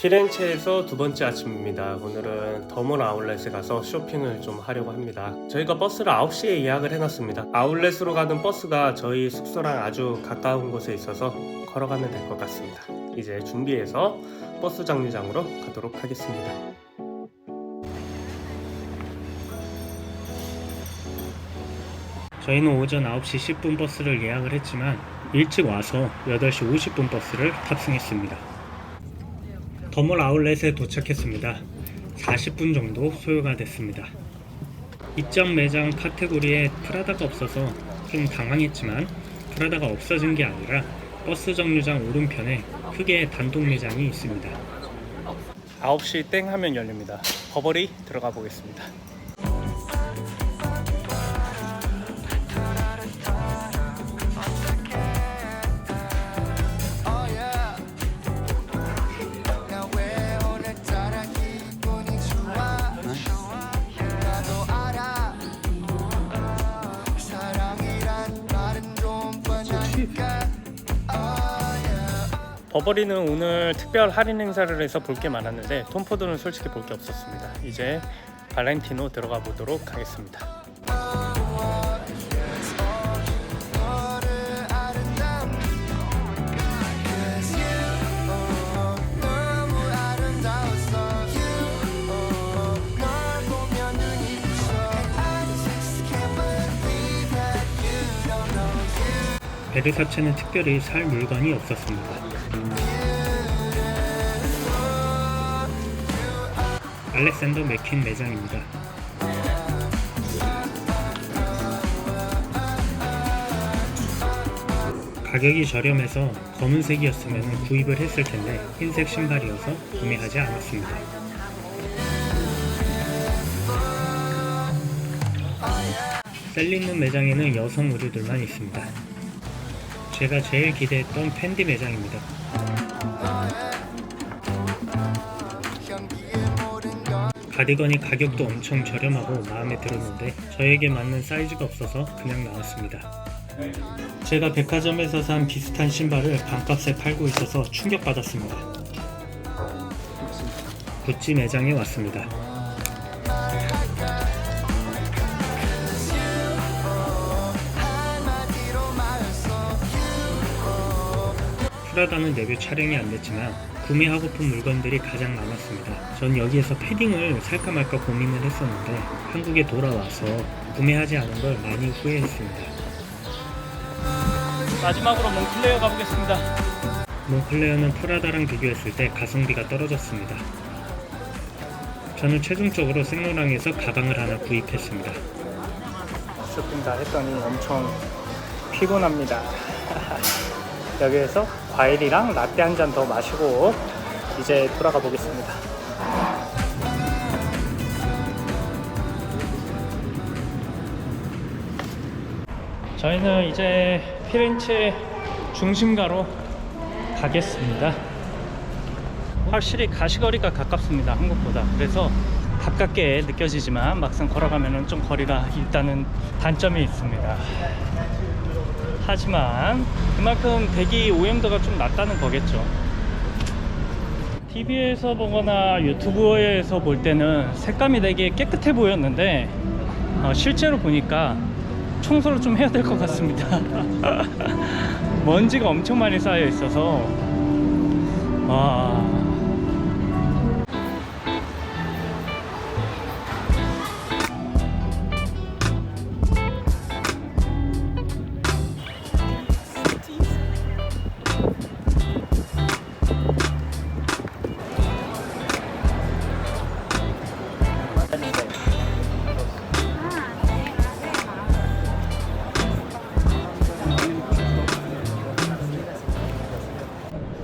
피렌체에서 두 번째 아침입니다. 오늘은 더몬 아울렛에 가서 쇼핑을 좀 하려고 합니다. 저희가 버스를 9시에 예약을 해놨습니다. 아울렛으로 가는 버스가 저희 숙소랑 아주 가까운 곳에 있어서 걸어가면 될 것 같습니다. 이제 준비해서 버스 정류장으로 가도록 하겠습니다. 저희는 오전 9시 10분 버스를 예약을 했지만 일찍 와서 8시 50분 버스를 탑승했습니다. 더몰 아울렛에 도착했습니다. 40분 정도 소요가 됐습니다. 입점 매장 카테고리에 프라다가 없어서 좀 당황했지만 프라다가 없어진 게 아니라 버스 정류장 오른편에 크게 단독 매장이 있습니다. 9시 땡 하면 열립니다. 버버리 들어가 보겠습니다. 버버리는 오늘 특별 할인 행사를 해서 볼 게 많았는데 톰포드는 솔직히 볼 게 없었습니다. 이제 발렌티노 들어가 보도록 하겠습니다. 베르사체는 특별히 살 물건이 없었습니다. 알렉산더 맥퀸 매장입니다. 가격이 저렴해서 검은색이었으면 구입을 했을 텐데 흰색 신발이어서 구매하지 않았습니다. 셀리는 매장에는 여성 의류들만 있습니다. 제가 제일 기대했던 팬디 매장입니다. 가디건이 가격도 엄청 저렴하고 마음에 들었는데 저에게 맞는 사이즈가 없어서 그냥 나왔습니다. 제가 백화점에서 산 비슷한 신발을 반값에 팔고 있어서 충격받았습니다. 구찌 매장에 왔습니다. 프라다는 내부 촬영이 안 됐지만 구매하고픈 물건들이 가장 많았습니다. 전 여기에서 패딩을 살까 말까 고민을 했었는데 한국에 돌아와서 구매하지 않은 걸 많이 후회했습니다. 마지막으로 몽클레어 가보겠습니다. 몽클레어는 프라다랑 비교했을 때 가성비가 떨어졌습니다. 저는 최종적으로 생로랑에서 가방을 하나 구입했습니다. 쇼핑 다 했더니 엄청 피곤합니다. 여기에서 과일이랑 라떼 한 잔 더 마시고 이제 돌아가 보겠습니다. 저희는 이제 피렌체 중심가로 가겠습니다. 확실히 가시거리가 가깝습니다. 한국보다. 그래서 가깝게 느껴지지만 막상 걸어가면 좀 거리가 일단은 단점이 있습니다. 하지만 그만큼 대기 오염도가 좀 낮다는 거겠죠. TV에서 보거나 유튜브에서 볼 때는 색감이 되게 깨끗해 보였는데 어, 실제로 보니까 청소를 좀 해야 될 것 같습니다. 먼지가 엄청 많이 쌓여 있어서 와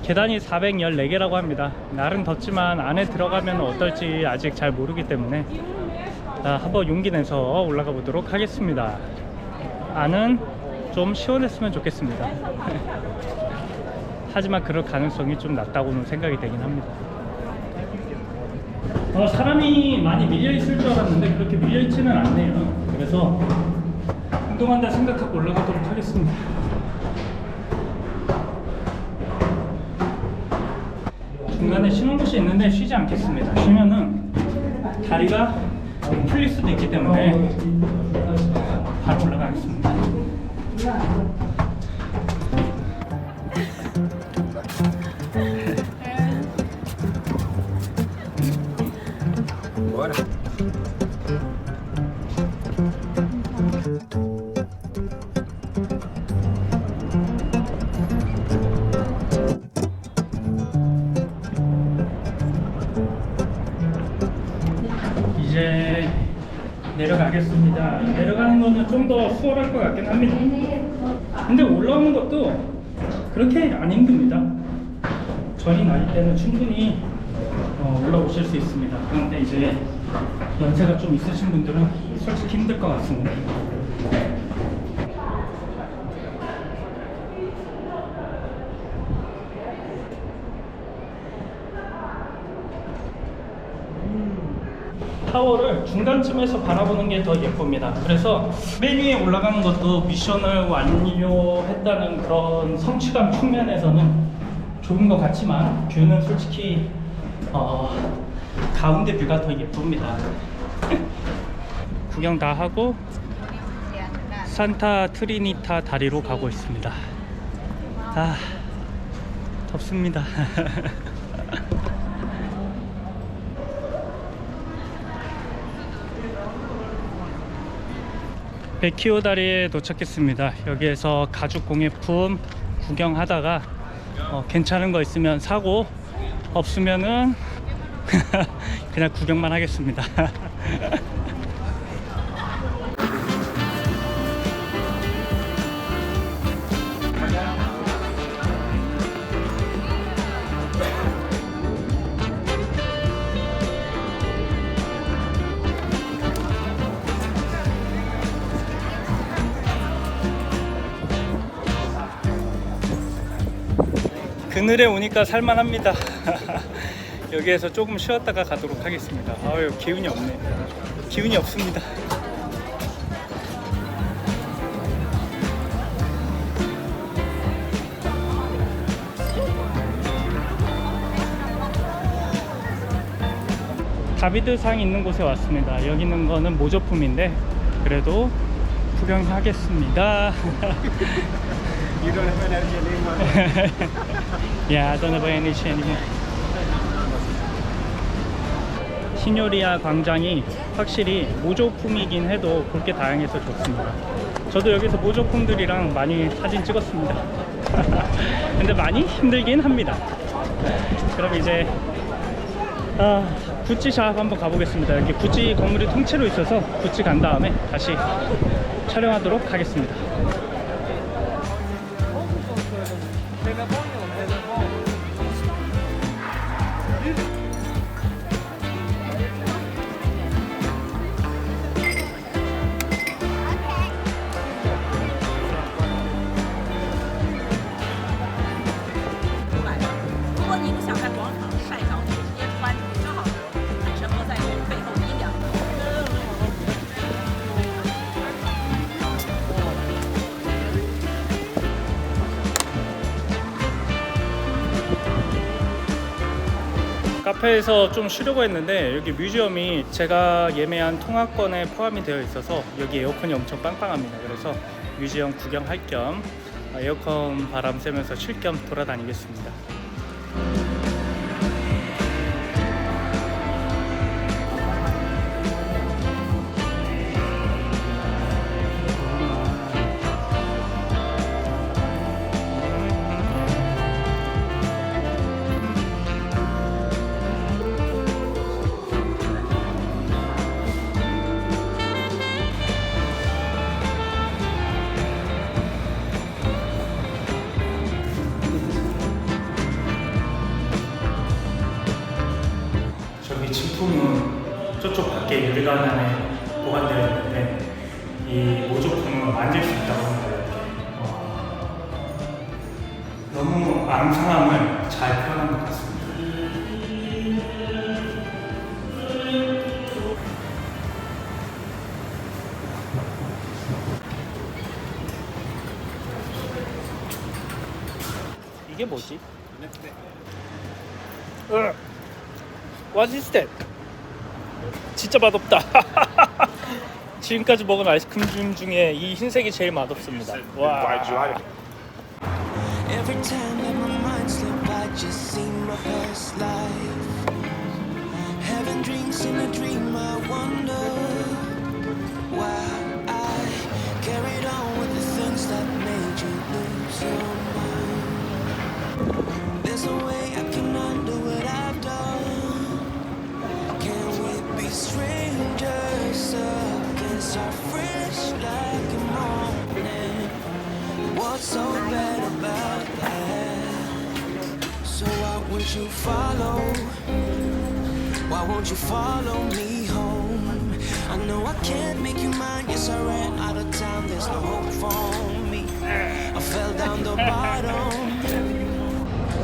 계단이 414개라고 합니다. 날은 덥지만 안에 들어가면 어떨지 아직 잘 모르기 때문에 아, 한번 용기 내서 올라가 보도록 하겠습니다. 안은 좀 시원했으면 좋겠습니다. 하지만 그럴 가능성이 좀 낮다고는 생각이 되긴 합니다. 어, 사람이 많이 밀려 있을 줄 알았는데 그렇게 밀려 있지는 않네요. 그래서 운동한다 생각하고 올라가도록 하겠습니다. 중간에 쉬는 곳이 있는데 쉬지 않겠습니다. 쉬면은 다리가 풀릴 수도 있기 때문에 바로 올라가겠습니다. 이제 내려가겠습니다. 내려가는 거는 좀 더 수월할 것 같긴 합니다. 근데 올라오는 것도 그렇게 안 힘듭니다. 전이 나이 때는 충분히 어, 올라오실 수 있습니다. 그런데 이제 연세가 좀 있으신 분들은 솔직히 힘들 것 같습니다. 타워를 중간쯤에서 바라보는 게 더 예쁩니다. 그래서 맨 위에 올라가는 것도 미션을 완료했다는 그런 성취감 측면에서는 좋은 것 같지만 뷰는 솔직히 어, 가운데 뷰가 더 예쁩니다. 구경 다 하고 산타 트리니타 다리로 가고 있습니다. 아 덥습니다. 베키오 다리에 도착했습니다. 여기에서 가죽 공예품 구경하다가 어, 괜찮은 거 있으면 사고 없으면은 그냥 구경만 하겠습니다. 그늘에 오니까 살만합니다. 여기에서 조금 쉬었다가 가도록 하겠습니다. 아유 기운이 없네. 기운이 없습니다. 다비드상 있는 곳에 왔습니다. 여기 있는 거는 모조품인데 그래도 구경하겠습니다. You don't have energy anymore. yeah, I don't have issue anymore. 시뇨리아 광장이 확실히 모조품이긴 해도 볼 게 다양해서 좋습니다. 저도 여기서 모조품들이랑 많이 사진 찍었습니다. 근데 많이 힘들긴 합니다. 그럼 이제 아, 구찌샵 한번 가보겠습니다. 여기 구찌 건물이 통째로 있어서 구찌 간 다음에 다시 촬영하도록 하겠습니다. 카페에서 좀 쉬려고 했는데 여기 뮤지엄이 제가 예매한 통화권에 포함이 되어 있어서 여기 에어컨이 엄청 빵빵합니다. 그래서 뮤지엄 구경할 겸 에어컨 바람 쐬면서 쉴 겸 돌아다니겠습니다. 진품은 저쪽 밖에 유리관 안에 보관되어 있는데 이 모조품은 만질 수 있다고 합니다. 이렇게. 어, 너무 앙상함을 잘 표현한 것 같습니다. 이게 뭐지? What is that? 진짜 맛없다. 지금까지 먹은 아이스크림 중- 중에 이 흰색이 제일 맛없습니다. 와. Every time that my mind slip, I just see my past life. Having dreams in a dream, won't you follow? Why won't you follow me home? I know I can't make you mine. Yes, I ran out of time. There's no hope for me. I fell down the bottom.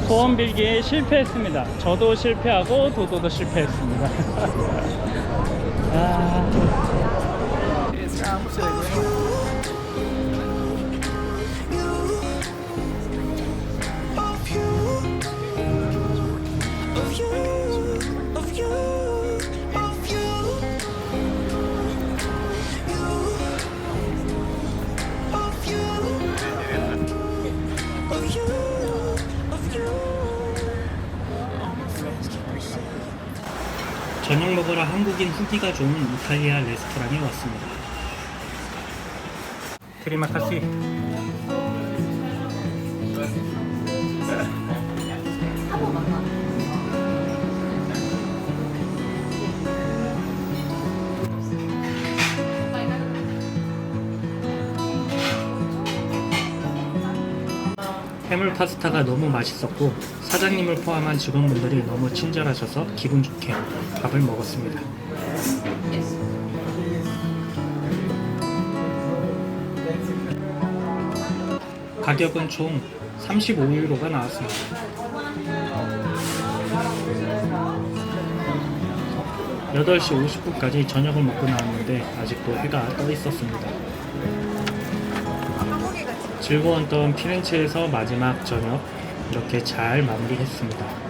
소원 빌기에 실패했습니다. 저도 실패하고 도도도 실패했습니다. 아, 저녁 먹으러 한국인 후기가 좋은 이탈리아 레스토랑에 왔습니다. 트리마카시. 해물 파스타가 너무 맛있었고 사장님을 포함한 직원분들이 너무 친절하셔서 기분 좋게 밥을 먹었습니다. 가격은 총 35유로가 나왔습니다. (8시 50분까지) 저녁을 먹고 나왔는데 아직도 해가 떠 있었습니다. 즐거웠던 피렌체에서 마지막 저녁 이렇게 잘 마무리했습니다.